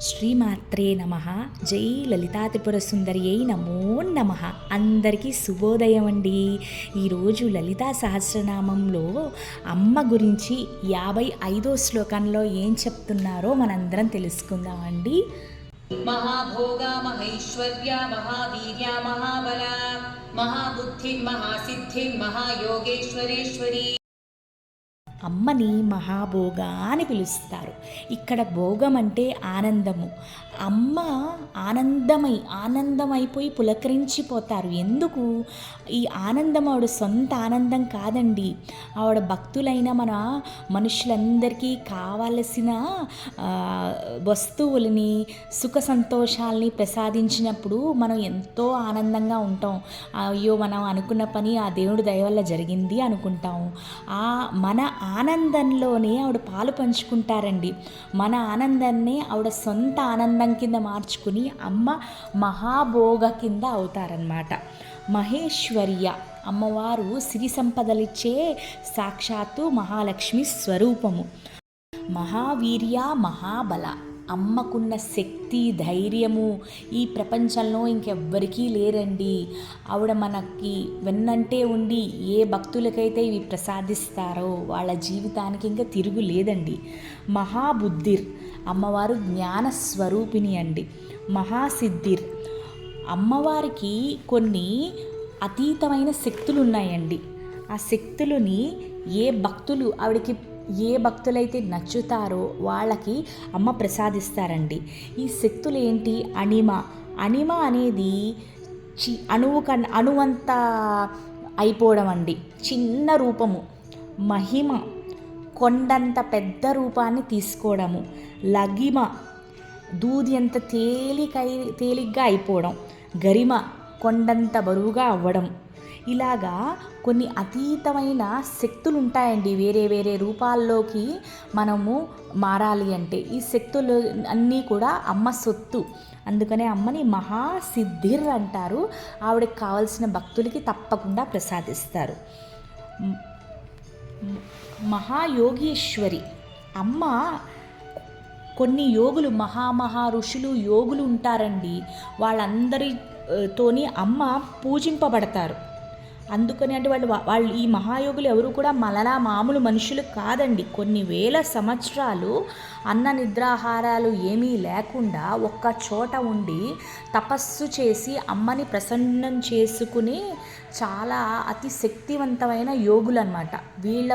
శ్రీమాత్రే నమ. జై లలితాత్రిపుర సుందరియై నమో నమ. అందరికీ శుభోదయం అండి. ఈరోజు లలితా సహస్రనామంలో అమ్మ గురించి యాభై ఐదో శ్లోకంలో ఏం చెప్తున్నారో మనందరం తెలుసుకుందామండి. మహాభోగా మహేశ్వర్య మహావీర్య మహాబల మహాబుద్ధి మహాసిద్ధి మహాయోగేశ్వరేశ్వరి అమ్మని మహాభోగ అని పిలుస్తారు. ఇక్కడ భోగం అంటే ఆనందము. అమ్మ ఆనందమై ఆనందమైపోయి పులకరించిపోతారు. ఎందుకు? ఈ ఆనందం ఆవిడ సొంత ఆనందం కాదండి. ఆవిడ భక్తులైన మన మనుషులందరికీ కావలసిన వస్తువులని సుఖ సంతోషాల్ని ప్రసాదించినప్పుడు మనం ఎంతో ఆనందంగా ఉంటాం. అయ్యో మనం అనుకున్న పని ఆ దేవుడి దయ వల్ల జరిగింది అనుకుంటాం. ఆ మన ఆనందంలోనే ఆవిడ పాలు పంచుకుంటారండి. మన ఆనందాన్ని ఆవిడ సొంత ఆనందం కింద మార్చుకుని అమ్మ మహాభోగ కింద అవుతారనమాట మహేశ్వర్య అమ్మవారు సిరి సంపదలిచ్చే సాక్షాత్తు మహాలక్ష్మి స్వరూపము. మహావీర్య మహాబల. అమ్మకున్న శక్తి ధైర్యము ఈ ప్రపంచంలో ఇంకెవ్వరికీ లేరండి. ఆవిడ మనకి వెన్నంటే ఉండి ఏ భక్తులకైతే ఇవి ప్రసాదిస్తారో వాళ్ళ జీవితానికి ఇంకా తిరుగు లేదండి. మహాబుద్ధిర్ అమ్మవారు జ్ఞాన స్వరూపిణి అండి. మహాసిద్ధిర్ అమ్మవారికి కొన్ని అతీతమైన శక్తులు ఉన్నాయండి ఆ శక్తులని ఏ భక్తులు ఆవిడకి ఏ భక్తులైతే నచ్చుతారో వాళ్ళకి అమ్మ ప్రసాదిస్తారండి. ఈ శక్తులు ఏంటి అనిమ. అనిమ అనేది చి అణువు కన్ అణువంత అయిపోవడం అండి చిన్న రూపము. మహిమ. కొండంత పెద్ద రూపాన్ని తీసుకోవడము. లగిమ దూది అంత తేలికై తేలిగ్గా అయిపోవడం. గరిమ. కొండంత బరువుగా అవ్వడం. ఇలాగా కొన్ని అతీతమైన శక్తులు ఉంటాయండి వేరే వేరే రూపాల్లోకి మనము మారాలి అంటే ఈ శక్తులు అన్నీ కూడా అమ్మ సొత్తు. అందుకనే అమ్మని మహాసిద్ధిర్ అంటారు. ఆవిడకి కావలసిన భక్తులకి తప్పకుండా ప్రసాదిస్తారు. మహాయోగీశ్వరి. అమ్మ కొన్ని యోగులు మహామహా ఋషులు యోగులు ఉంటారండి. వాళ్ళందరి తోని అమ్మ పూజింపబడతారు. అందుకని అంటే వాళ్ళు వాళ్ళు ఈ మహాయోగులు ఎవరు కూడా మలలా మామూలు మనుషులు కాదండి. కొన్ని వేల సంవత్సరాలు అన్న నిద్రాహారాలు ఏమీ లేకుండా ఒక్క చోట ఉండి తపస్సు చేసి అమ్మని ప్రసన్నం చేసుకుని చాలా అతి శక్తివంతమైన యోగులు అనమాట వీళ్ళ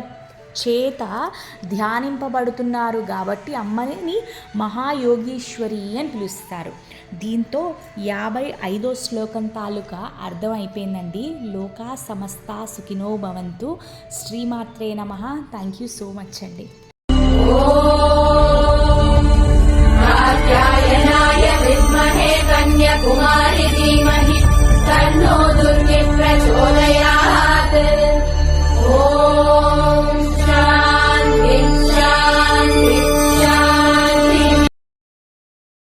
చేత ధ్యానింపబడుతున్నారు కాబట్టి అమ్మని మహాయోగీశ్వరి అని పిలుస్తారు. దీంతో యాభై ఐదో శ్లోకం తాలూకా అర్థమైపోయిందండి. లోకా సమస్త సుఖినో భవంతు. శ్రీమాత్రే నమ. థ్యాంక్ యూ సో మచ్ అండి. కన్యాకుమారి